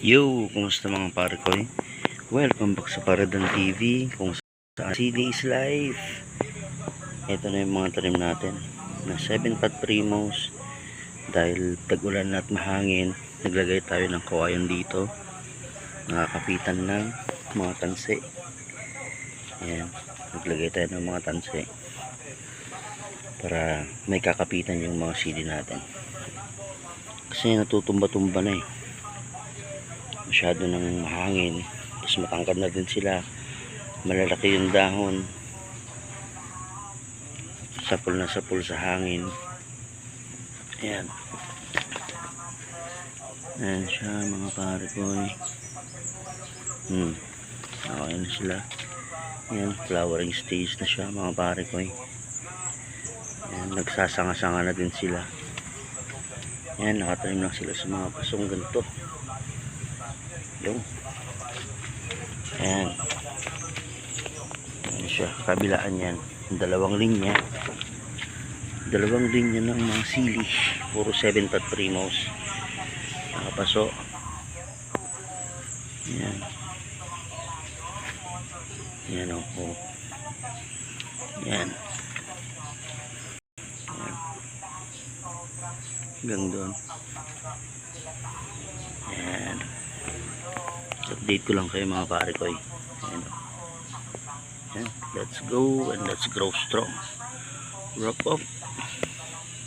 Yo, kumusta mga pare ko? Welcome back sa Paradan TV kung saan CD is life. Ito na yung mga tanim natin. Na 7 pat primos. Dahil tag-ulan at mahangin naglagay tayo ng kawayan dito. Nakakapitan ng mga tansi. Ayan naglagay tayo ng mga tansi. Para may kakapitan yung mga CD natin. Kasi natutumba-tumba na eh masyado ng mahangin tapos matangkad na din sila. Malalaki yung dahon. Sapul na sapul sa hangin. Ayan. Ayan siya mga pare ko eh. hmm. Okay na sila. Ayan flowering stage na siya mga pare ko eh. ayan nagsasanga-sanga na din sila. Ayan nakatanim lang sila sa mga pasong ganito yung ayan. Ayan siya. Kabilaan yan. Dalawang linya. Dalawang linya ng mga sili. Puro 7 pat primos. Nakapaso. Ayan. Ayan oh. ayan. Ayan. Hanggang doon. Ayan update ko lang kayo mga pare ko eh. Ayan. Ayan. let's go and let's grow strong wrap up